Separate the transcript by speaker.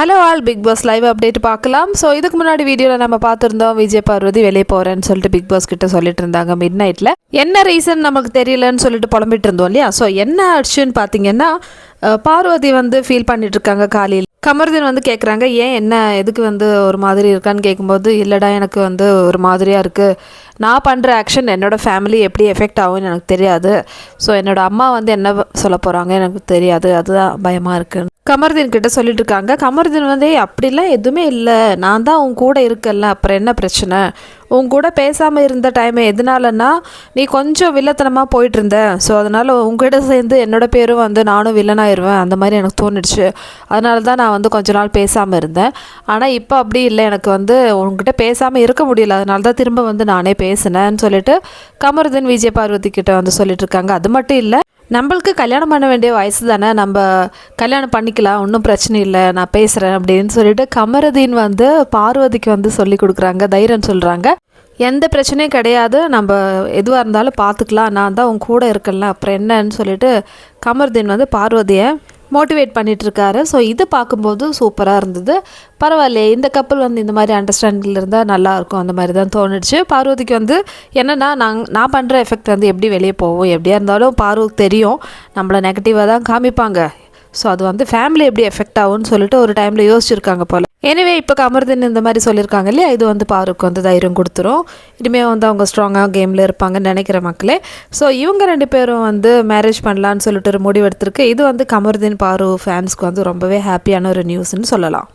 Speaker 1: Hello all big boss live update பார்க்கலாம். So இதுக்கு முன்னாடி வீடியோவில் நம்ம பார்த்துருந்தோம் விஜய் பார்வதி வெளியே போகிறேன்னு சொல்லிட்டு பிக் பாஸ் கிட்ட சொல்லிட்டு இருந்தாங்க மிட் நைட்டில் என்ன ரீசன் நமக்கு தெரியலன்னு சொல்லிட்டு புலம்பிட்டு இருந்தோம் இல்லையா? ஸோ என்ன ஆச்சுன்னு பார்த்தீங்கன்னா பார்வதி வந்து ஃபீல் பண்ணிட்டு இருக்காங்க காலையில். கமர்தீன் வந்து கேட்குறாங்க ஏன் என்ன எதுக்கு வந்து ஒரு மாதிரி இருக்கான்னு கேட்கும்போது இல்லைடா எனக்கு வந்து ஒரு மாதிரியாக இருக்குது நான் பண்ணுற ஆக்ஷன் என்னோடய ஃபேமிலி எப்படி எஃபெக்ட் ஆகும்னு எனக்கு தெரியாது. ஸோ என்னோடய அம்மா வந்து என்ன சொல்ல போகிறாங்க எனக்கு தெரியாது. அதுதான் பயமாக இருக்குன்னு. கமர்தீன் கிட்ட சொல்லிட்டு இருக்காங்க கமர்தீன் வந்து அப்படிலாம் எதுவுமே இல்லை. நான் தான் உன் கூட இருக்கல அப்புறம் என்ன பிரச்சனை? உன் கூட பேசாமல் இருந்த டைம் எதனாலன்னா நீ கொஞ்சம் வில்லத்தனமாக போயிட்டு இருந்த ஸோ அதனால் உங்ககிட்ட சேர்ந்து என்னோட பேரும் வந்து நானும் வில்லனாயிருவேன். அந்த மாதிரி எனக்கு தோணுச்சு. அதனால தான் நான் வந்து கொஞ்ச நாள் பேசாமல் இருந்தேன். ஆனால் இப்போ அப்படி இல்லை. எனக்கு வந்து உங்ககிட்ட பேசாமல் இருக்க முடியல. அதனால தான் திரும்ப வந்து நானே பேசினேன்னு சொல்லிட்டு கமருதன் விஜய் பார்வதி கிட்ட வந்து சொல்லிட்டு இருக்காங்க அது மட்டும் இல்லை நம்மளுக்கு கல்யாணம் பண்ண வேண்டிய வயசு தானே நம்ம கல்யாணம் பண்ணிக்கலாம் ஒன்றும் பிரச்சனை இல்லை நான் பேசுகிறேன் அப்படின்னு சொல்லிட்டு கமருதீன் வந்து பார்வதிக்கு வந்து சொல்லி கொடுக்குறாங்க தைரியம் சொல்கிறாங்க எந்த பிரச்சனையும் கிடையாது நம்ம எதுவாக இருந்தாலும் பார்த்துக்கலாம் நான் தான் உன் கூட இருக்கல அப்புறம் என்னன்னு சொல்லிட்டு கமருதீன் வந்து பார்வதியை மோட்டிவேட் பண்ணிகிட்ருக்காரு ஸோ இது பார்க்கும்போது சூப்பராக இருந்தது. பரவாயில்லையே இந்த கப்பல் வந்து இந்த மாதிரி அண்டர்ஸ்டாண்டிங்கில் இருந்தால் நல்லாயிருக்கும் அந்த மாதிரி தான் தோணுச்சு. பார்வதிக்கு வந்து என்னென்னா நாங்கள் நான் பண்ணுற எஃபெக்ட் வந்து எப்படி வெளியே போவோம் எப்படியா இருந்தாலும் பார்வதிக்கு தெரியும். நம்மளை நெகட்டிவாக தான் காமிப்பாங்க. ஸோ அது வந்து ஃபேமிலி எப்படி எஃபெக்ட் ஆகும்னு சொல்லிட்டு ஒரு டைமில் யோசிச்சிருக்காங்க போல். எனவே இப்போ கமர்தன் இந்த மாதிரி சொல்லியிருக்காங்க இல்லையா? இது வந்து பாருக்கு வந்து தைரியம் கொடுத்துரும். இனிமேல் வந்து அவங்க ஸ்ட்ராங்காக கேமில் இருப்பாங்கன்னு நினைக்கிற மக்களே. ஸோ இவங்க ரெண்டு பேரும் வந்து மேரேஜ் பண்ணலான்னு சொல்லிட்டு ஒரு முடிவு எடுத்திருக்கு இது வந்து கமர்தீன் பாரு ஃபேன்ஸ்க்கு வந்து ரொம்பவே ஹாப்பியான ஒரு நியூஸ்னு சொல்லலாம்.